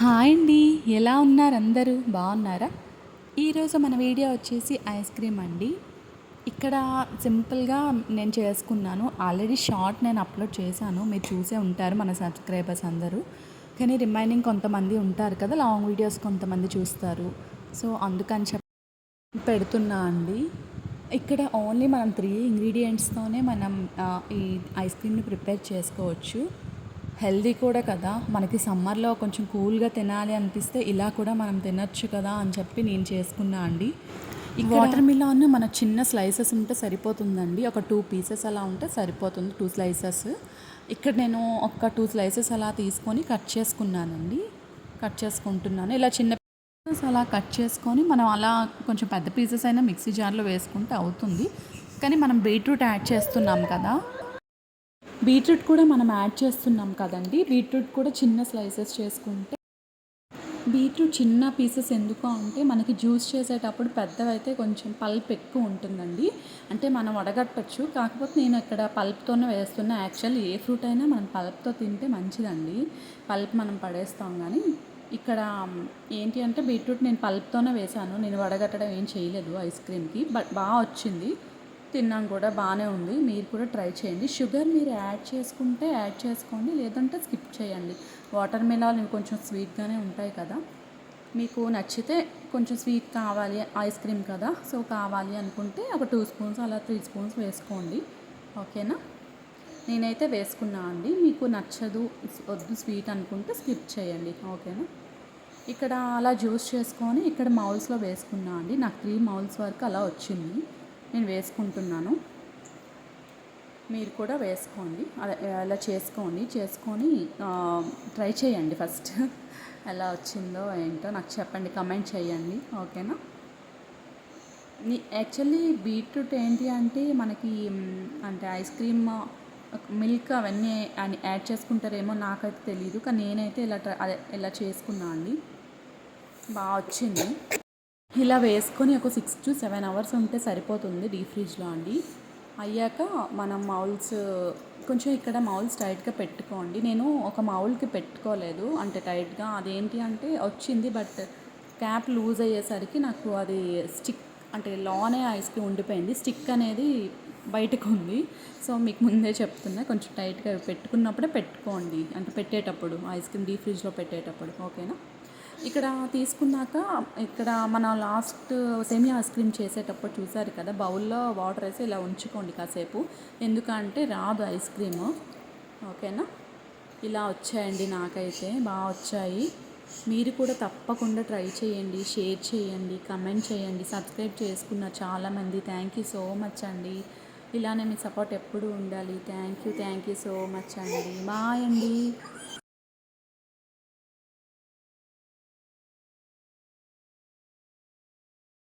Hi అండి. ఎలా ఉన్నారు అందరూ? బాగున్నారా? ఈరోజు మన వీడియో వచ్చేసి ఐస్ క్రీమ్ అండి. ఇక్కడ సింపుల్గా నేను చేసుకున్నాను. ఆల్రెడీ షార్ట్ నేను అప్లోడ్ చేశాను. మీరు చూసే ఉంటారు మన సబ్స్క్రైబర్స్ అందరూ. కానీ రిమైనింగ్ కొంతమంది ఉంటారు కదా లాంగ్ వీడియోస్ కొంతమంది చూస్తారు. సో అందుకని చెప్పి పెడుతున్నా అండి. ఇక్కడ ఓన్లీ మనం త్రీ ఇంగ్రీడియంట్స్తోనే మనం ఈ ఐస్ క్రీమ్ని ప్రిపేర్ చేసుకోవచ్చు. హెల్దీ కూడా కదా. మనకి సమ్మర్లో కొంచెం కూల్గా తినాలి అనిపిస్తే ఇలా కూడా మనం తినొచ్చు కదా అని చెప్పి నేను చేసుకున్నా అండి. ఈ వాటర్ మిలాన్ మన చిన్న స్లైసెస్ ఉంటే సరిపోతుందండి. ఒక టూ పీసెస్ అలా ఉంటే సరిపోతుంది టూ స్లైసెస్. ఇక్కడ నేను ఒక టూ స్లైసెస్ అలా తీసుకొని కట్ చేసుకున్నానండి. కట్ చేసుకుంటున్నాను. ఇలా చిన్న పీసెస్ అలా కట్ చేసుకొని మనం అలా కొంచెం పెద్ద పీసెస్ అయినా మిక్సీ జార్లో వేసుకుంటే అవుతుంది. కానీ మనం బీట్రూట్ యాడ్ చేస్తున్నాం కదా. బీట్రూట్ కూడా మనం యాడ్ చేస్తున్నాం కదండి. బీట్రూట్ కూడా చిన్న స్లైసెస్ చేసుకుంటే బీట్రూట్ చిన్న పీసెస్ ఎందుకు అంటే మనకి జ్యూస్ చేసేటప్పుడు పెద్దవైతే కొంచెం పల్ప్ ఎక్కువ ఉంటుందండి. అంటే మనం వడగట్టచ్చు. కాకపోతే నేను ఇక్కడ పల్ప్తోనే వేస్తున్న. యాక్చువల్ ఏ ఫ్రూట్ అయినా మనం పల్ప్తో తింటే మంచిదండి. పల్ప్ మనం పడేస్తాం కానీ ఇక్కడ ఏంటి అంటే బీట్రూట్ నేను పల్ప్తోనే వేశాను. నేను వడగట్టడం ఏం చేయలేదు ఐస్ క్రీమ్కి. బట్ బాగా వచ్చింది. తిన్నాం కూడా బాగానే ఉంది. మీరు కూడా ట్రై చేయండి. షుగర్ మీరు యాడ్ చేసుకుంటే యాడ్ చేసుకోండి లేదంటే స్కిప్ చేయండి. వాటర్ మిలాన్ కొంచెం స్వీట్గానే ఉంటాయి కదా. మీకు నచ్చితే కొంచెం స్వీట్ కావాలి ఐస్ క్రీమ్ కదా. సో కావాలి అనుకుంటే ఒక టూ స్పూన్స్ అలా త్రీ స్పూన్స్ వేసుకోండి. ఓకేనా? నేనైతే వేసుకున్నా అండి. మీకు నచ్చదు వద్దు స్వీట్ అనుకుంటే స్కిప్ చేయండి. ఓకేనా? ఇక్కడ అలా జ్యూస్ చేసుకొని ఇక్కడ మౌల్స్లో వేసుకున్నా అండి. నాకు త్రీ మౌల్స్ వరకు అలా వచ్చింది. నేను వేసుకుంటున్నాను. మీరు కూడా వేసుకోండి. అలా అలా చేసుకోండి. చేసుకొని ట్రై చేయండి ఫస్ట్. ఎలా వచ్చిందో ఏంటో నాకు చెప్పండి. కమెంట్ చేయండి. ఓకేనా? యాక్చువల్లీ బీట్రూట్ ఏంటి అంటే మనకి అంటే ఐస్ క్రీమ్ మిల్క్ అవన్నీ అని- యాడ్ చేసుకుంటారేమో నాకైతే తెలియదు కానీ నేనైతే ఇలా ట్రై అదే ఇలా చేసుకున్నా అండి. బాగా వచ్చింది. ఇలా వేసుకొని ఒక సిక్స్ టు సెవెన్ అవర్స్ ఉంటే సరిపోతుంది డీప్ ఫ్రిడ్జ్లో అండి. అయ్యాక మనం మౌల్స్ కొంచెం ఇక్కడ మౌల్స్ టైట్గా పెట్టుకోండి. నేను ఒక మౌల్కి పెట్టుకోలేదు. అంటే టైట్గా అదేంటి అంటే వచ్చింది బట్ క్యాప్ లూజ్ అయ్యేసరికి నాకు అది స్టిక్ అంటే లోనే ఐస్ క్రీమ్ ఉండిపోయింది. స్టిక్ అనేది బయటకు ఉంది. సో మీకు ముందే చెప్తున్నా కొంచెం టైట్గా పెట్టుకున్నప్పుడే పెట్టుకోండి. అంటే పెట్టేటప్పుడు ఐస్ క్రీమ్ డీప్ ఫ్రిడ్జ్లో పెట్టేటప్పుడు. ఓకేనా? ఇక్కడ తీసుకున్నాక ఇక్కడ మన లాస్ట్ సెమీ ఐస్ క్రీమ్ చేసేటప్పుడు చూసారు కదా బౌల్లో వాటర్ వేసి ఇలా ఉంచుకోండి కాసేపు. ఎందుకంటే రాదు ఐస్ క్రీమ్. ఓకేనా? ఇలా వచ్చాయండి నాకైతే బాగా వచ్చాయి. మీరు కూడా తప్పకుండా ట్రై చేయండి షేర్ చేయండి కమెంట్ చేయండి సబ్స్క్రైబ్ చేసుకున్న చాలామంది. థ్యాంక్ యూ సో మచ్ అండి. ఇలానే మీ సపోర్ట్ ఎప్పుడు ఉండాలి. Thank you thank you so much అండి. బాయ్ అండి.